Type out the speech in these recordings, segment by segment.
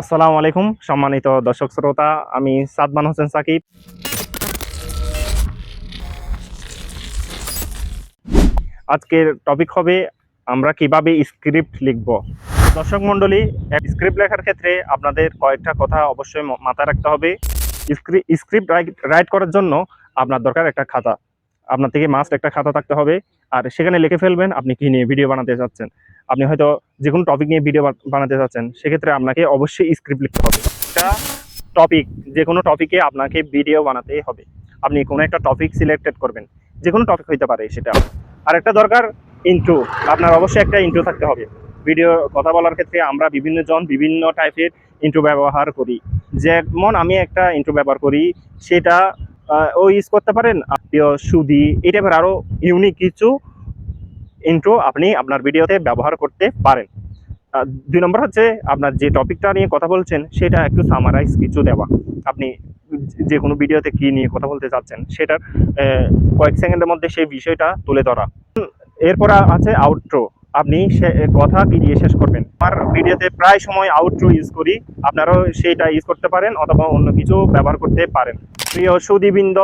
আসসালামু আলাইকুম, সম্মানিত দর্শক শ্রোতা, আমি সাদমান হোসেন সাকিব। আজকের টপিক হবে, আমরা কীভাবে স্ক্রিপ্ট লিখব? দর্শক মণ্ডলী স্ক্রিপ্ট লেখার ক্ষেত্রে আপনাদের কয়েকটা কথা অবশ্যই মাথায় রাখতে হবে। স্ক্রিপ্ট রাইট করার জন্য আপনার দরকার একটা খাতা। আপনার থেকে মাস্ট একটা খাতা থাকতে হবে। আর সেখানে লিখে ফেলবেন, আপনি কি নিয়ে ভিডিও বানাতে চাচ্ছেন আপনি হয়তো যে কোনো টপিক নিয়ে ভিডিও বানাতে চাচ্ছেন, সেক্ষেত্রে আপনাকে অবশ্যই স্ক্রিপ্ট লিখতে হবে। একটা টপিক যে কোনো টপিকে আপনাকে ভিডিও বানাতেই হবে। আপনি কোনো একটা টপিক সিলেক্টেড করবেন যে কোনো টপিক হইতে পারে সেটা। আর একটা দরকার ইন্ট্রো আপনার অবশ্যই একটা ইন্ট্রো থাকতে হবে। ভিডিও কথা বলার ক্ষেত্রে আমরা বিভিন্ন জন বিভিন্ন টাইপের ইন্ট্রো ব্যবহার করি। যেমন আমি একটা ইন্ট্রো ব্যবহার করি, সেটা ও ইউজ করতে পারেন? সুদি এই টাইপের আরও ইউনিক কিছু ইন্ট্রো আপনি আপনার ভিডিওতে ব্যবহার করতে পারেন। দুই নম্বর হচ্ছে আপনার যে টপিকটা নিয়ে কথা বলছেন, সেটা একটু সামারাইজ কিছু দেওয়া। আপনি যে কোনো ভিডিওতে কি নিয়ে কথা বলতে চাচ্ছেন, সেটার কয়েক সেকেন্ডের মধ্যে সেই বিষয়টা তুলে ধরা। এরপর আছে আউট্রো আপনি সে, কথা কি দিয়ে শেষ করবেন? আমার ভিডিওতে প্রায় সময় আউট্রো ইউজ করি। আপনারাও সেটা ইউজ করতে পারেন অথবা অন্য কিছু ব্যবহার করতে পারেন। প্রিয় সুদীবৃন্দ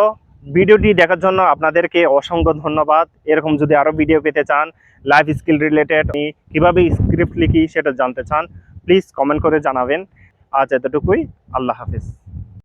ভিডিওটি দেখার জন্য আপনাদেরকে অসংখ্য ধন্যবাদ। এরকম যদি আরও ভিডিও পেতে চান লাইফ স্কিল রিলেটেড কীভাবে স্ক্রিপ্ট লিখি সেটা জানতে চান প্লিজ কমেন্ট করে জানাবেন। আজ এতটুকুই, আল্লাহ হাফিজ।